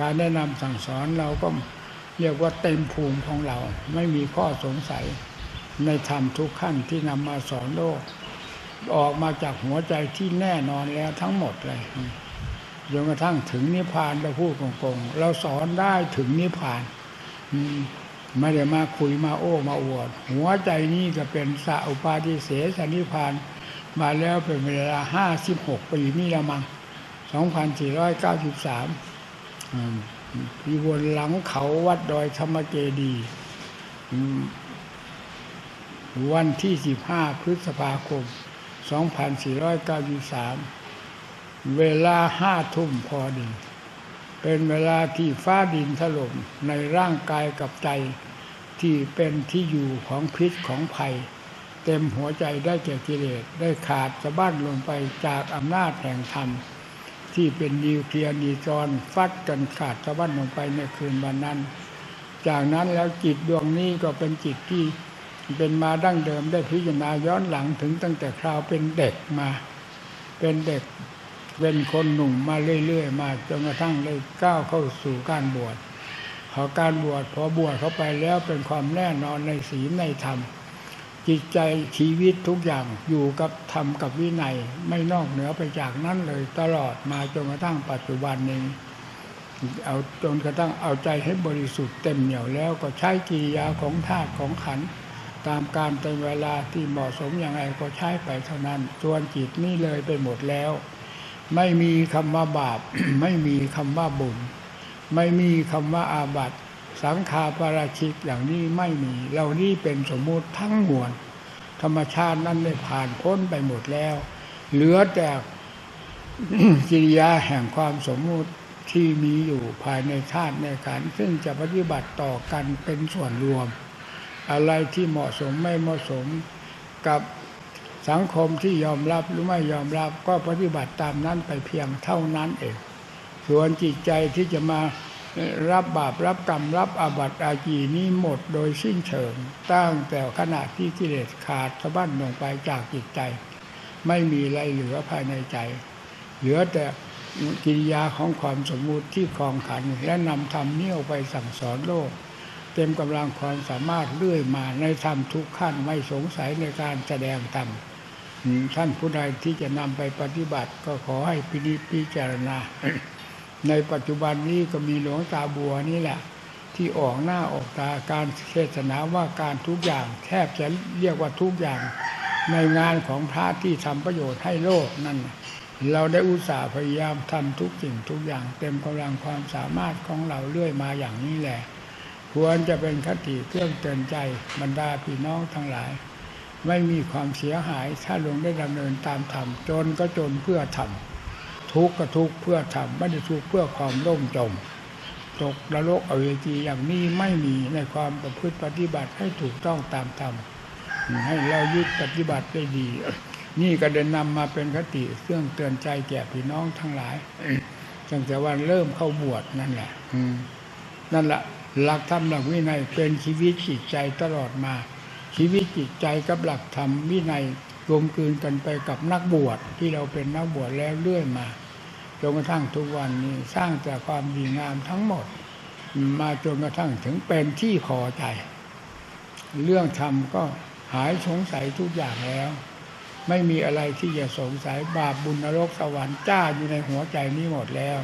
การแนะนำสั่งสอนเราก็เรียกว่าเต็มภูมิของเรา ไม่มีข้อสงสัยในธรรมทุกขั้นที่นำมาสอนโลก ออกมาจากหัวใจที่แน่นอนแล้วทั้งหมดเลยจนกระทั่งถึงนิพพานเราพูดโกงๆเราสอนได้ถึงนิพพานไม่ได้มาคุยมาโอ้มาอวด หัวใจนี้ก็เป็นสัอุปาทิเสสนิพพาน มาแล้วเป็นเวลาห้าสิบหกปีนี่ละมั้งสองพันสี่ร้อยเก้าสิบสาม อยู่บนหลังเขาวัดดอยธรรมเจดีวันที่สิบห้าพฤษภาคมสองพันสี่ร้อยเก้าสิบสามเวลาห้าทุ่มพอดี เป็นเวลาที่ฟ้าดินถล่มในร่างกายกับใจที่เป็นที่อยู่ของพิษของภัย เต็มหัวใจได้แก่กิเลสได้ขาดสะบั้นลงไปจากอำนาจแห่งธรรม ที่เป็นนิวเคลียร์นิวตรอนฟัดกันขาดสะบั้นลงไปในคืนวันนั้น จากนั้นแล้วจิตดวงนี้ก็เป็นจิตที่เป็นมาดั้งเดิมได้พิจารณาย้อนหลังถึงตั้งแต่คราวเป็นเด็กมา เป็นเด็กเป็นคนหนุ่มมาเรื่อยๆมาจนกระทั่งได้ก้าวเข้าสู่การบวชพอการบวชพอบวชเข้าไปแล้วเป็นความแน่นอนในศีลในธรรม จิตใจชีวิตทุกอย่างอยู่กับธรรมกับวินัยไม่นอกเหนือไปจากนั้นเลย ตลอดมาจนกระทั่งปัจจุบันนี้เอาจนกระทั่งเอาใจให้บริสุทธิ์เต็มเหนี่ยวแล้วก็ใช้กิริยาของธาตุของขันตามการเต็มเวลาที่เหมาะสมอย่างไรก็ใช้ไปเท่านั้นส่วนจิตนี่เลยไปหมดแล้ว ไม่มีคำว่าบาป ไม่มีคำว่าบุญ ไม่มีคำว่าอาบัติ สังขาปาราชิกอย่างนี้ไม่มีเหล่านี้เป็นสมมุติทั้งมวลธรรมชาตินั้นได้ผ่านพ้นไปหมดแล้ว เหลือแต่กิริยาแห่งความสมมุติที่มีอยู่ภายในชาติในขันซึ่งจะปฏิบัติต่อกันเป็นส่วนรวม อะไรที่เหมาะสมไม่เหมาะสมกับสังคมที่ยอมรับหรือไม่ยอมรับก็ปฏิบัติตามนั้นไปเพียงเท่านั้นเอง ส่วนจิตใจที่จะมา รับบาปรับกรรมรับอาบัติอาจีนี้หมดโดยสิ้นเชิง ตั้งแต่ขณะที่กิเลสขาดสะบั้นลงไปจากจิตใจ ไม่มีอะไรเหลือภายในใจ เหลือแต่กิริยาของความสมมุติที่คลองขันและนำธรรมนี้ออกไปสั่งสอนโลก เต็มกำลังความสามารถเรื่อยมาในธรรมทุกขั้นไม่สงสัยในการแสดงธรรมท่านผู้ใดที่จะนำไปปฏิบัติก็ขอให้พินิจพิจารณา ในปัจจุบันนี้ก็มีหลวงตาบัวนี่แหละ ที่ออกหน้าออกตาการเทศนาว่าการทุกอย่าง แทบจะเรียกว่าทุกอย่าง ในงานของพระที่ทำประโยชน์ให้โลกนั่น เราได้อุตส่าห์พยายามทำทุกสิ่งทุกอย่าง เต็มกำลังความสามารถของเราเรื่อยมาอย่างนี้แหละ ควรจะเป็นคติเครื่องเตือนใจบรรดาพี่น้องทั้งหลาย ไม่มีความเสียหายถ้าลงได้ดำเนินตามธรรมจนก็จนเพื่อธรรม ทุกข์ก็ทุกข์เพื่อธรรมไม่ได้ทุกข์เพื่อความร่มจมตกนรกอเวจีอย่างนี้ไม่มีในความประพฤติปฏิบัติให้ถูกต้องตามธรรมให้เรายึดปฏิบัติได้ดี นี่ก็เดินนำมาเป็นคติเครื่องเตือนใจแก่พี่น้องทั้งหลายตั้งแต่วันเริ่มเข้าบวชนั่นแหละนั่นแหละหลักธรรมหลักวินัยเป็นชีวิตจิตใจตลอดมา ชีวิตจิตใจกับหลักธรรมวินัยรวมกลืนกันไปกับนักบวชที่เราเป็นนักบวชแล้วเรื่อยมา จนกระทั่งทุกวันนี้สร้างแต่ความดีงามทั้งหมด มาจนกระทั่งถึงเป็นที่พอใจ เรื่องธรรมก็หายสงสัยทุกอย่างแล้ว ไม่มีอะไรที่จะสงสัยบาปบุญนรกสวรรค์จ้าอยู่ในหัวใจนี้หมดแล้ว